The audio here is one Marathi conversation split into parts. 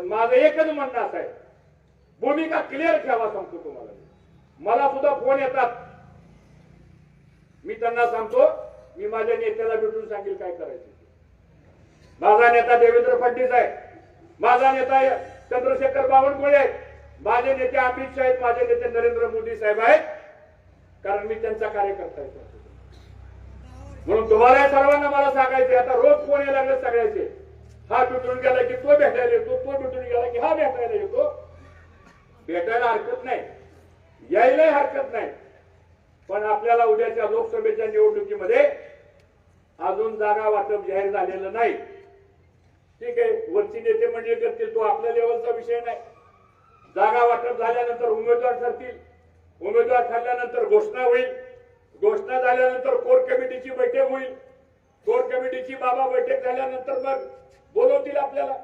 पण माझं एकच म्हणणं असं आहे. भूमिका क्लिअर ठेवा सांगतो तुम्हाला मला सुद्धा फोन येतात. मी त्यांना सांगतो मी माझ्या नेत्याला भेटून सांगेल काय करायचं माझा नेता देवेंद्र फडणवीस आहे. माझा नेता चंद्रशेखर बावनकुळे आहेत. माझे नेते अमित शाह आहेत माझे नेते नरेंद्र मोदी साहेब आहेत. कारण मी त्यांचा कार्यकर्ता आहे. म्हणून तुम्हाला सर्वांना मला सांगायचे आता रोज फोन यायला लागले सगळ्याचे. हा तुटून गेला की तो भेटायला येतो तो तुटून गेला की हा भेटायला येतो. भेटायला हरकत नाही. यायलाही हरकत नाही. पण आपल्याला उद्याच्या लोकसभेच्या निवडणुकीमध्ये अजून जागा वाटप जाहीर झालेलं नाही. ठीक आहे वरची नेते मंडळी करतील तो आपल्या लेवलचा विषय नाही. जागा वाटप झाल्यानंतर उमेदवार ठरतील. उमेदवार ठरल्यानंतर घोषणा होईल. घोषणा झाल्यानंतर कोर कमिटीची बैठक होईल. कोर कमिटीची बाबा बैठक झाल्यानंतर मग बोलवतील आपल्याला.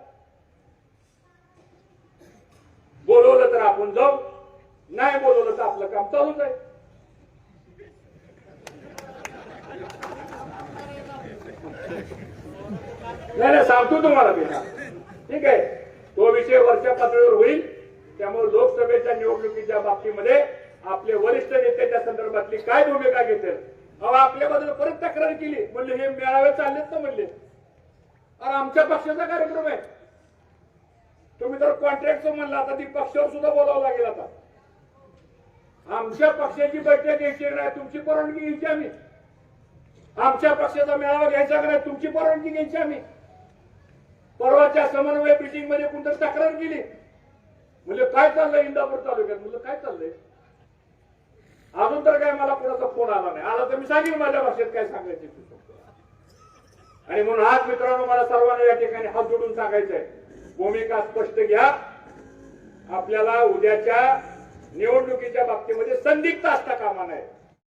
बोलवलं तर आपण जाऊ. नाही बोलवलं तर आपलं काम चालूच आहे. नाही नाही सांगतो तुम्हाला मी. ठीक आहे. तो विषय वरच्या पातळीवर होईल. त्यामुळे लोकसभेच्या निवडणुकीच्या बाबतीमध्ये आपले वरिष्ठ नेते त्या संदर्भातली काय भूमिका घेतील? अहो आपल्याबद्दल परत तक्रार केली. म्हणले हे मेळावे चाललेत ना म्हणले. आमच्या पक्षाचा कार्यक्रम आहे. तुम्ही तर कॉन्ट्रॅक्ट म्हणला आता ती पक्षावर सुद्धा बोलावं लागेल आता. आमच्या पक्षाची बैठक घ्यायची नाही तुमची परवानगी घ्यायची आम्ही. आमच्या पक्षाचा मेळावा घ्यायचा का नाही तुमची परवानगी घ्यायची आम्ही. परवाच्या समन्वय मिटिंगमध्ये कोणतरी तक्रार केली. म्हणजे काय चाललंय इंदापूर तालुक्यात? म्हणजे काय चाललंय? अजून तर काय मला कोणाचा फोन आला नाही. आला तर मी सांगेन माझ्या भाषेत काय सांगायचे तुझं आणि म्हणून आज मित्रांनो मला सर्वांना या ठिकाणी हात जोडून सांगायचंय. भूमिका स्पष्ट घ्या. आपल्याला उद्याच्या निवडणुकीच्या बाबतीमध्ये संदिग्ध असता कामा नये.